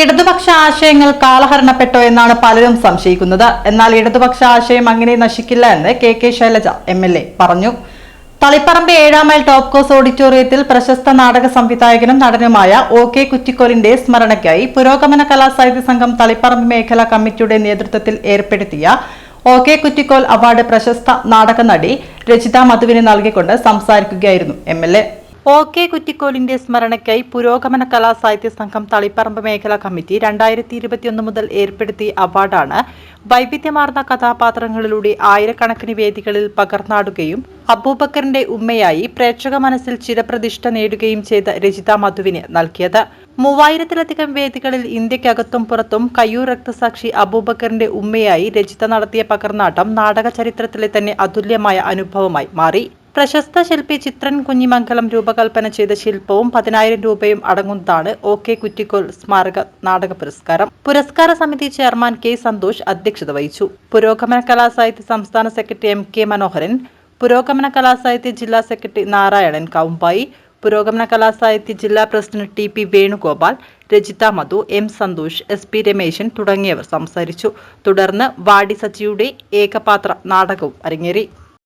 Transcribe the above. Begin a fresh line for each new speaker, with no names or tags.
ഇടതുപക്ഷ ആശയങ്ങൾ കാലഹരണപ്പെട്ടോ എന്നാണ് പലരും സംശയിക്കുന്നത്. എന്നാൽ ഇടതുപക്ഷ ആശയം അങ്ങനെ നശിക്കില്ല എന്ന് K K Shailaja M L A പറഞ്ഞു. തളിപ്പറമ്പ് ഏഴാം മൈൽ ടോപ്പ് കോസ് ഓഡിറ്റോറിയത്തിൽ പ്രശസ്ത നാടക സംവിധായകനും നടനുമായ ഒ കെ കുറ്റിക്കോലിന്റെ സ്മരണയ്ക്കായി പുരോഗമന കലാസാഹിത്യ സംഘം തളിപ്പറമ്പ് മേഖലാ കമ്മിറ്റിയുടെ നേതൃത്വത്തിൽ ഏർപ്പെടുത്തിയ ഒ കെ കുറ്റിക്കോൽ അവാർഡ് പ്രശസ്ത നാടക നടി രചിത മധുവിന് നൽകിക്കൊണ്ട് സംസാരിക്കുകയായിരുന്നു എ. ഒ കെ കുറ്റിക്കോലിന്റെ സ്മരണയ്ക്കായി പുരോഗമന കലാസാഹിത്യ സംഘം തളിപ്പറമ്പ് മേഖലാ കമ്മിറ്റി രണ്ടായിരത്തി ഇരുപത്തിയൊന്ന് മുതൽ ഏർപ്പെടുത്തിയ അവാർഡാണ് വൈവിധ്യമാർന്ന കഥാപാത്രങ്ങളിലൂടെ ആയിരക്കണക്കിന് വേദികളിൽ പകർന്നാടുകയും അബൂബക്കറിന്റെ ഉമ്മയായി പ്രേക്ഷക മനസ്സിൽ ചിരപ്രതിഷ്ഠ നേടുകയും ചെയ്ത രചിത മധുവിന് നൽകിയത്. മൂവായിരത്തിലധികം വേദികളിൽ ഇന്ത്യക്കകത്തും പുറത്തും കയ്യൂർ രക്തസാക്ഷി അബൂബക്കറിന്റെ ഉമ്മയായി രചിത നടത്തിയ പകർന്നാട്ടം നാടക ചരിത്രത്തിലെ തന്നെ അതുല്യമായ അനുഭവമായി മാറി. പ്രശസ്ത ശില്പി ചിത്രൻ കുഞ്ഞിമംഗലം രൂപകൽപ്പന ചെയ്ത ശില്പവും പതിനായിരം രൂപയും അടങ്ങുന്നതാണ് ഒ കെ കുറ്റിക്കോൽ സ്മാരക നാടക പുരസ്കാരം. പുരസ്കാര സമിതി ചെയർമാൻ കെ സന്തോഷ് അധ്യക്ഷത വഹിച്ചു. പുരോഗമന കലാസാഹിത്യ സംസ്ഥാന സെക്രട്ടറി എം കെ മനോഹരൻ പുരോഗമന കലാസാഹിത്യ ജില്ലാ സെക്രട്ടറി നാരായണൻ കൗമ്പായി പുരോഗമന കലാസാഹിത്യ ജില്ലാ president T P Venugopal Rajitha Madhu M Santhosh S P Rameshan തുടങ്ങിയവർ സംസാരിച്ചു. തുടർന്ന് വാടി സച്ചിയുടെ ഏകപാത്ര നാടകവും അരങ്ങേറി.